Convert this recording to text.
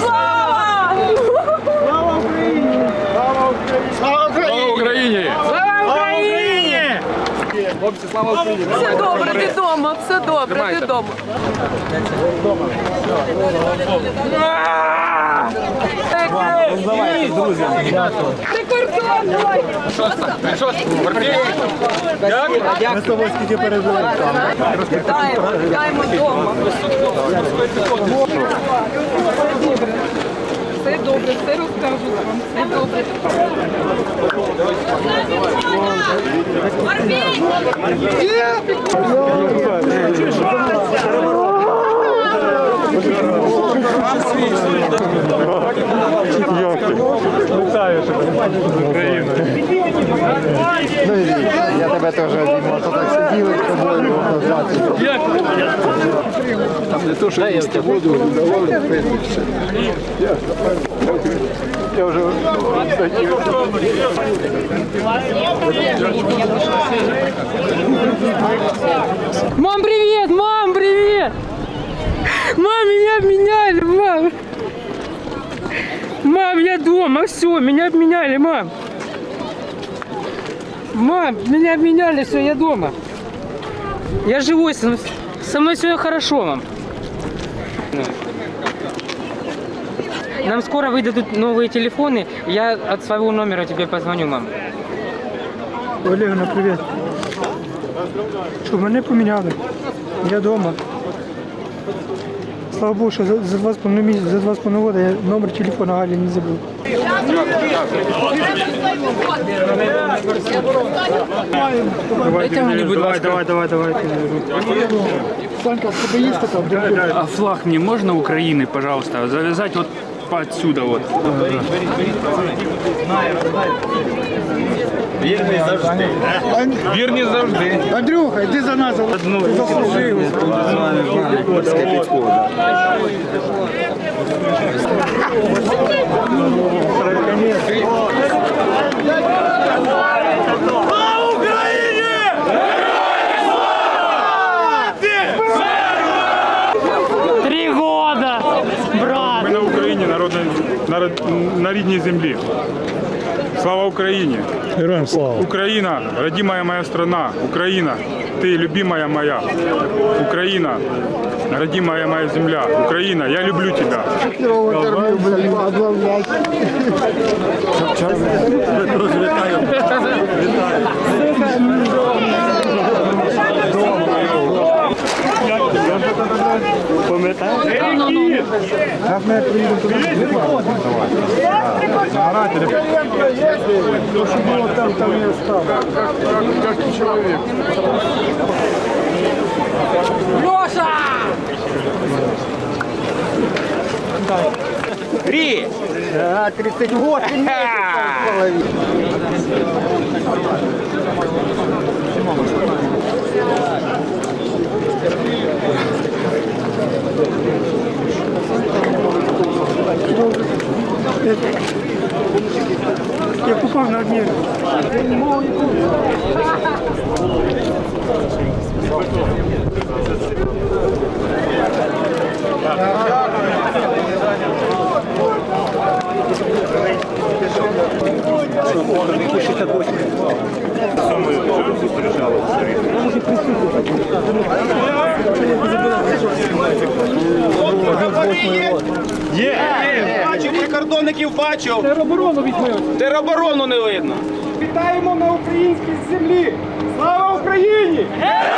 слава! Слава Україні! Слава Україні! Слава Україні! Слава Україні! Хлопці, слава Україні! Все добре, ти вдома, все добре, ти вдома. Давайте, друзі, дякую. Прикордон, давай! Що ж, Ми з тобою скільки переживаємо. Даємо, даємо вдома. Все добре, все розкажуть вам, все добре. Ну і я тебе теж обіймав, то так сиділи з тобою назад. Не то, що їсти воду, давали пити. все. Я, я вже Мам, привет! Мам, привет! Мам, меня обменяли, мам! Мам, я дома, все, меня обменяли, мам! Мам, меня обменяли, все, я дома. Я живой, со со мной все хорошо, мам. Нам скоро выдадут новые телефоны, я от своего номера тебе позвоню, мам. Олегна, привіт. Що мене поміняли? Я вдома. Слава Богу, що за, за два з половиною місяці, за два з половиною года я номер телефона Галі не забув. Дайте мені, будь Давай, ласка. давай, давай, давай. Санька, в тебе є там? А флаг мне можно Украины, пожалуйста, завязать вот по отсюда вот. Вірні завжди. Андрюха, йди за нас. Заслужили. Три на, на рідній землі. Слава Україні! Героям слава. Україна, родимая моя страна. Україна, ти любимая моя. Україна, родимая моя земля. Україна, я люблю тебя. Кірову термію, блядь, обламлять. Зараз ми приїдемо туди. То, що було там, там і осталось. як чоловік. А, 38 месяцев. Я попав на одні. Бачив, прикордонників бачив. Тероборону візьмемо. Тероборону не видно. Вітаємо на українській землі! Слава Україні! Слава